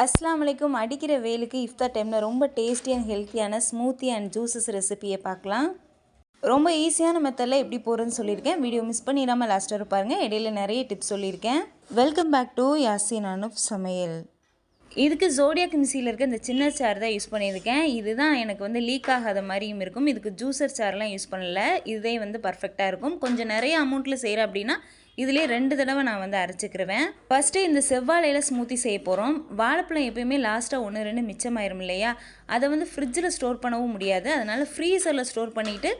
அஸ்லாம் வலைக்கும் அடிக்கிற வெயிலுக்கு இஃப்தார் டைமில் ரொம்ப டேஸ்டி அண்ட் ஹெல்த்தியான ஸ்மூத்தி அண்ட் ஜூஸஸ் ரெசிபியை பார்க்கலாம். ரொம்ப ஈஸியான மெத்தடில் எப்படி போகிறதுன்னு சொல்லியிருக்கேன். வீடியோ மிஸ் பண்ணிடாமல் லாஸ்ட் இருப்பாருங்க பாருங்கள் இடையில நிறைய டிப்ஸ் சொல்லியிருக்கேன். Welcome back to Yasin Anup சமையல். இதுக்கு ஜோடியா மிக்சியில் இருக்க இந்த சின்ன சார் தான் யூஸ் பண்ணியிருக்கேன். இதுதான் எனக்கு வந்து லீக் ஆகாத மாதிரியும் இருக்கும். இதுக்கு ஜூஸர் சார்லாம் யூஸ் பண்ணல. இதே வந்து பர்ஃபெக்டாக இருக்கும். கொஞ்சம் நிறைய அமௌண்ட்டில் செய்கிறேன் அப்படின்னா இதுலேயே ரெண்டு தடவை நான் வந்து அரைச்சிக்கிருவேன். ஃபஸ்ட்டு இந்த செவ்வாழையில் ஸ்மூத்தி செய்ய போகிறோம் வாழைப்பழம் எப்பயுமே லாஸ்ட்டாக ஒன்று ரெண்டு மிச்சமாயிரும் இல்லையா? அதை வந்து ஃப்ரிட்ஜில் ஸ்டோர் பண்ணவும் முடியாது. அதனால் ஃப்ரீசரில் ஸ்டோர் பண்ணிவிட்டு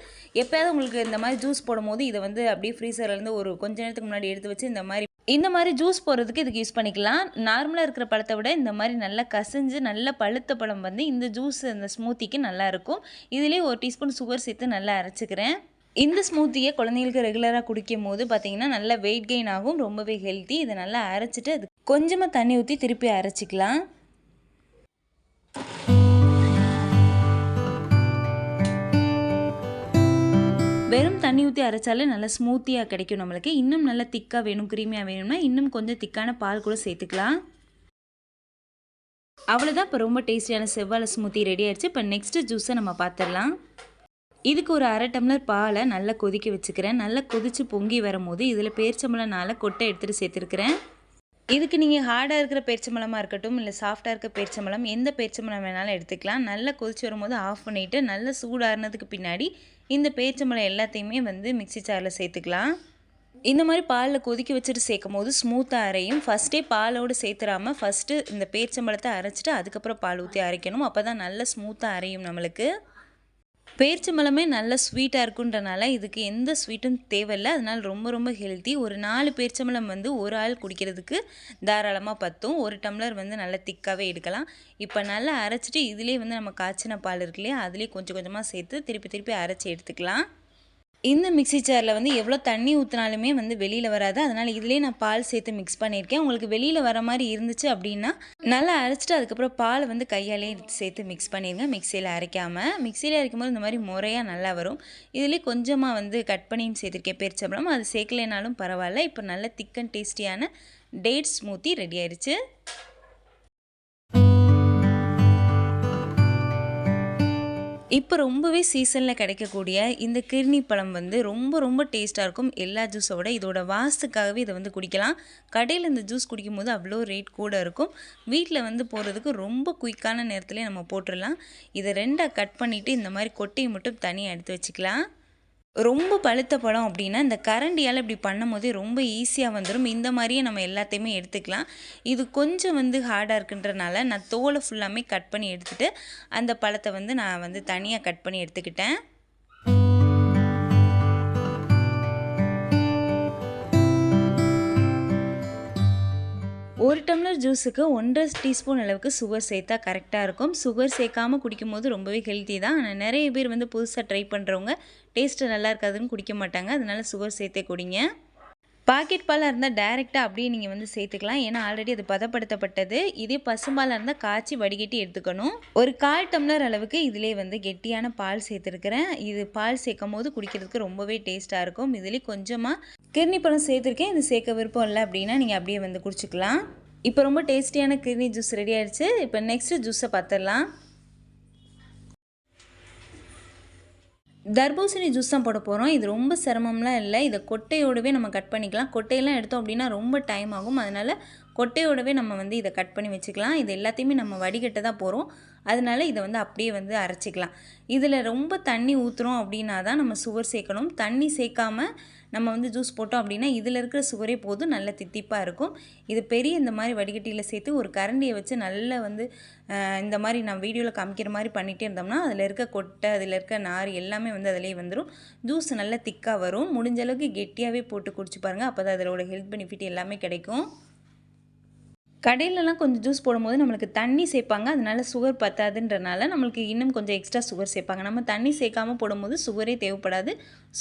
எப்போயாவது உங்களுக்கு இந்த மாதிரி ஜூஸ் போடும்போது இதை வந்து அப்படியே ஃப்ரீசர்லேருந்து ஒரு கொஞ்ச நேரத்துக்கு முன்னாடி எடுத்து வச்சு இந்த மாதிரி இந்த மாதிரி ஜூஸ் போடுறதுக்கு இதுக்கு யூஸ் பண்ணிக்கலாம். நார்மலாக இருக்கிற பழத்தை விட இந்த மாதிரி நல்லா கசிஞ்சு நல்ல பழுத்த பழம் வந்து இந்த ஜூஸ் இந்த ஸ்மூத்திக்கு நல்லாயிருக்கும் இதுலேயே ஒரு டீஸ்பூன் சுகர் சேர்த்து நல்லா அரைச்சிக்கிறேன். இந்த ஸ்மூத்தியை குழந்தைங்களுக்கு ரெகுலராக குடிக்கும் போது பார்த்தீங்கன்னா நல்லா வெயிட் கெயின் ஆகும் ரொம்பவே ஹெல்த்தி இதை நல்லா அரைச்சிட்டு அது கொஞ்சமாக தண்ணி ஊற்றி திருப்பி அரைச்சிக்கலாம். வெறும் தண்ணி ஊற்றி அரைச்சாலே நல்லா ஸ்மூத்தியாக கிடைக்கும் நம்மளுக்கு. இன்னும் நல்லா திக்காக வேணும் க்ரீமியாக வேணும்னா இன்னும் கொஞ்சம் திக்கான பால் கூட சேர்த்துக்கலாம். அவ்வளோதான் இப்போ ரொம்ப டேஸ்டியான செவ்வாழை ஸ்மூத்தி ரெடி ஆயிடுச்சு. இப்போ நெக்ஸ்ட்டு ஜூஸை நம்ம பார்த்துடலாம் இதுக்கு ஒரு அரை டம்ளர் பாலை நல்லா கொதிக்க வச்சுக்கிறேன். நல்லா கொதித்து பொங்கி வரும்போது இதில் பேரிச்சம்பளனால் கொட்டை எடுத்துகிட்டு சேர்த்துருக்குறேன். இதுக்கு நீங்கள் ஹார்டாக இருக்கிற பேரிச்சம்பளமாக இருக்கட்டும் இல்லை சாஃப்டாக இருக்க பேரிச்சம்பளம் எந்த பேரிச்சம்பளம் வேணாலும் எடுத்துக்கலாம். நல்லா கொதிச்சு வரும்போது ஆஃப் பண்ணிவிட்டு நல்லா சூடாகினதுக்கு பின்னாடி இந்த பேரிச்சம்பளம் எல்லாத்தையுமே வந்து மிக்சி சாரில் சேர்த்துக்கலாம். இந்த மாதிரி பாலில் கொதிக்க வச்சுட்டு சேர்க்கும் போது ஸ்மூத்தாக அரையும். ஃபஸ்ட்டே பாலோடு சேர்த்துறாமல் ஃபஸ்ட்டு இந்த பேரிச்சம்பளத்தை அரைச்சிட்டு அதுக்கப்புறம் பால் ஊற்றி அரைக்கணும். அப்போ தான் நல்லா ஸ்மூத்தாக அரையும் நம்மளுக்கு. பேரிச்சம்பழமே நல்ல ஸ்வீட்டாக இருக்குன்றனால இதுக்கு எந்த ஸ்வீட்டும் தேவையில்லை. அதனால் ரொம்ப ரொம்ப ஹெல்த்தி ஒரு நாலு பேரிச்சம்பழம் வந்து ஒரு ஆள் குடிக்கிறதுக்கு தாராளமாக பற்றும் ஒரு டம்ளர் வந்து நல்லா திக்காகவே எடுக்கலாம். இப்போ நல்லா அரைச்சிட்டு இதிலே வந்து நம்ம காய்ச்சின பால் இருக்கு இல்லையா அதுலேயே கொஞ்சம் கொஞ்சமாக சேர்த்து திருப்பி திருப்பி அரைச்சி எடுத்துக்கலாம். இந்த மிக்சி ஜாரில் வந்து எவ்வளோ தண்ணி ஊற்றினாலுமே வந்து வெளியில் வராது. அதனால் இதிலே நான் பால் சேர்த்து மிக்ஸ் பண்ணியிருக்கேன். உங்களுக்கு வெளியில் வர மாதிரி இருந்துச்சு அப்படின்னா நல்லா அரைச்சிட்டு அதுக்கப்புறம் பால் வந்து கையாலே சேர்த்து மிக்ஸ் பண்ணிடுங்க மிக்சியில் அரைக்காமல் மிக்சியில் அரைக்கும் போது இந்த மாதிரி முறையாக நல்லா வரும். இதிலே கொஞ்சமாக வந்து கட் பண்ணியும் சேர்த்துருக்கேன். பெருச்சப்பளம் அது சேர்க்கலைனாலும் பரவாயில்ல. இப்போ நல்ல திக்கன் டேஸ்டியான டேட் ஸ்மூத்தி ரெடி ஆயிடுச்சு இப்போ ரொம்பவே சீசனில் கிடைக்கக்கூடிய இந்த கிர்னி பழம் வந்து ரொம்ப ரொம்ப டேஸ்ட்டாக இருக்கும். எல்லா ஜூஸோட இதோட வாசத்துக்காகவே இதை வந்து குடிக்கலாம். கடையில் இந்த ஜூஸ் குடிக்கும்போது அவ்வளோ ரேட் கூட இருக்கும். வீட்டில் வந்து போகிறதுக்கு ரொம்ப குயிக்கான நேரத்துலேயே நம்ம போட்டுடலாம். இதை ரெண்டாக கட் பண்ணிவிட்டு இந்த மாதிரி கொட்டையை மட்டும் தனியாக எடுத்து வச்சுக்கலாம். ரொம்ப பழுத்த பழம் அப்படின்னா இந்த கரண்டியால் இப்படி பண்ணும் போதே ரொம்ப ஈஸியாக வந்துடும் இந்த மாதிரியே நம்ம எல்லாத்தையுமே எடுத்துக்கலாம். இது கொஞ்சம் வந்து ஹார்டாக இருக்குன்றனால நான் தோலை ஃபுல்லாமே கட் பண்ணி எடுத்துகிட்டு அந்த பழத்தை வந்து நான் வந்து தனியாக கட் பண்ணி எடுத்துக்கிட்டேன். ஒரு டம்ளர் ஜூஸுக்கு ஒன்றரை டீஸ்பூன் அளவுக்கு சுகர் சேர்த்தா கரெக்டாக இருக்கும். சுகர் சேர்க்காமல் குடிக்கும்போது ரொம்பவே ஹெல்த்தி தான். ஆனால் நிறைய பேர் வந்து புதுசாக ட்ரை பண்ணுறவங்க டேஸ்ட்டு நல்லா இருக்காதுன்னு குடிக்க மாட்டாங்க. அதனால் சுகர் சேர்த்தே குடிங்க. பாக்கெட் பாலாக இருந்தால் டைரெக்டாக அப்படியே நீங்கள் வந்து சேர்த்துக்கலாம். ஏன்னா ஆல்ரெடி அது பதப்படுத்தப்பட்டது. இதே பசும்பாலாக இருந்தால் காய்ச்சி வடிகட்டி எடுத்துக்கணும். ஒரு கால் டம்ளர் அளவுக்கு இதிலே வந்து கெட்டியான பால் சேர்த்துருக்குறேன். இது பால் சேர்க்கும் போது குடிக்கிறதுக்கு ரொம்பவே டேஸ்ட்டாக இருக்கும். இதுலேயே கொஞ்சமாக கிர்னி பழம் சேர்த்துருக்கேன். இது சேர்க்க விருப்பம் இல்லை அப்படின்னா நீங்கள் அப்படியே வந்து குடிச்சிக்கலாம். இப்போ ரொம்ப டேஸ்டியான கிர்னி ஜூஸ் ரெடி ஆயிடுச்சு. இப்போ நெக்ஸ்ட்டு ஜூஸை பார்த்துடலாம் தர்பூசணி ஜூஸ் தான் போட போகிறோம் இது ரொம்ப சிரமம்லாம் இல்லை. இதை கொட்டையோடவே நம்ம கட் பண்ணிக்கலாம். கொட்டையெல்லாம் எடுத்தோம் அப்படின்னா ரொம்ப டைம் ஆகும். அதனால் கொட்டையோடவே நம்ம வந்து இதை கட் பண்ணி வச்சுக்கலாம். இது எல்லாத்தையுமே நம்ம வடிகட்ட தான் போகிறோம் அதனால இதை வந்து அப்படியே வந்து அரைச்சிக்கலாம். இதில் ரொம்ப தண்ணி ஊற்றுறோம் அப்படின்னா தான் நம்ம சுகர் சேர்க்கணும். தண்ணி சேர்க்காம நம்ம வந்து ஜூஸ் போட்டோம் அப்படின்னா இதில் இருக்கிற சுகரே போதும். நல்ல தித்திப்பாக இருக்கும். இது பெரிய இந்த மாதிரி வடிகட்டியில் சேர்த்து ஒரு கரண்டியை வச்சு நல்லா வந்து இந்த மாதிரி நான் வீடியோவில் காமிக்கிற மாதிரி பண்ணிகிட்டே இருந்தோம்னா அதில் இருக்க கொட்டை அதில் இருக்க நார் எல்லாமே வந்து அதிலே வந்துடும் ஜூஸ் நல்லா திக்காக வரும். முடிஞ்ச அளவுக்கு கெட்டியாகவே போட்டு குடிச்சு பாருங்கள் அப்போ தான் அதோட ஹெல்த் பெனிஃபிட் எல்லாமே கிடைக்கும். கடையிலலாம் கொஞ்சம் ஜூஸ் போடும்போது நம்மளுக்கு தண்ணி சேர்ப்பாங்க அதனால சுகர் பத்தாதுன்றனால நம்மளுக்கு இன்னும் கொஞ்சம் எக்ஸ்ட்ரா சுகர் சேர்ப்பாங்க. நம்ம தண்ணி சேர்க்காமல் போடும்போது சுகரே தேவைப்படாது.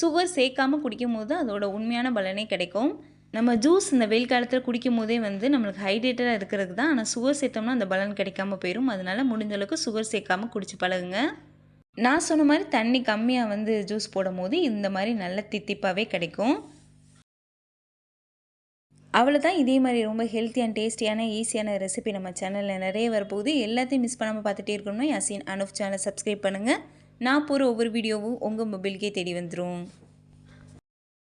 சுகர் சேர்க்காமல் குடிக்கும் போது அதோட உண்மையான பலனே கிடைக்கும். நம்ம ஜூஸ் இந்த வெயில் காலத்தில் குடிக்கும் போதே வந்து நம்மளுக்கு ஹைட்ரேட்டடாக இருக்கிறதுக்கு தான். ஆனால் சுகர் சேர்த்தோம்னா அந்த பலன் கிடைக்காம போயிடும் அதனால் முடிஞ்ச அளவுக்கு சுகர் சேர்க்காமல் குடிச்சு பழகுங்க. நான் சொன்ன மாதிரி தண்ணி கம்மியாக வந்து ஜூஸ் போடும் போது இந்த மாதிரி நல்ல தித்திப்பாகவே கிடைக்கும். அவ்வளோதான் இதே மாதிரி ரொம்ப ஹெல்த்தி அண்ட் டேஸ்டியான ஈஸியான ரெசிபி நம்ம சேனலில் நிறைய வரப்போகுது. எல்லாத்தையும் மிஸ் பண்ணாமல் பார்த்துட்டே இருக்கணும்னா யாசின் அனுஃப் சேனல் சப்ஸ்கிரைப் பண்ணுங்கள் நான் போகிற ஒவ்வொரு வீடியோவும் உங்கள் மொபைலுக்கே தேடி வந்துடும்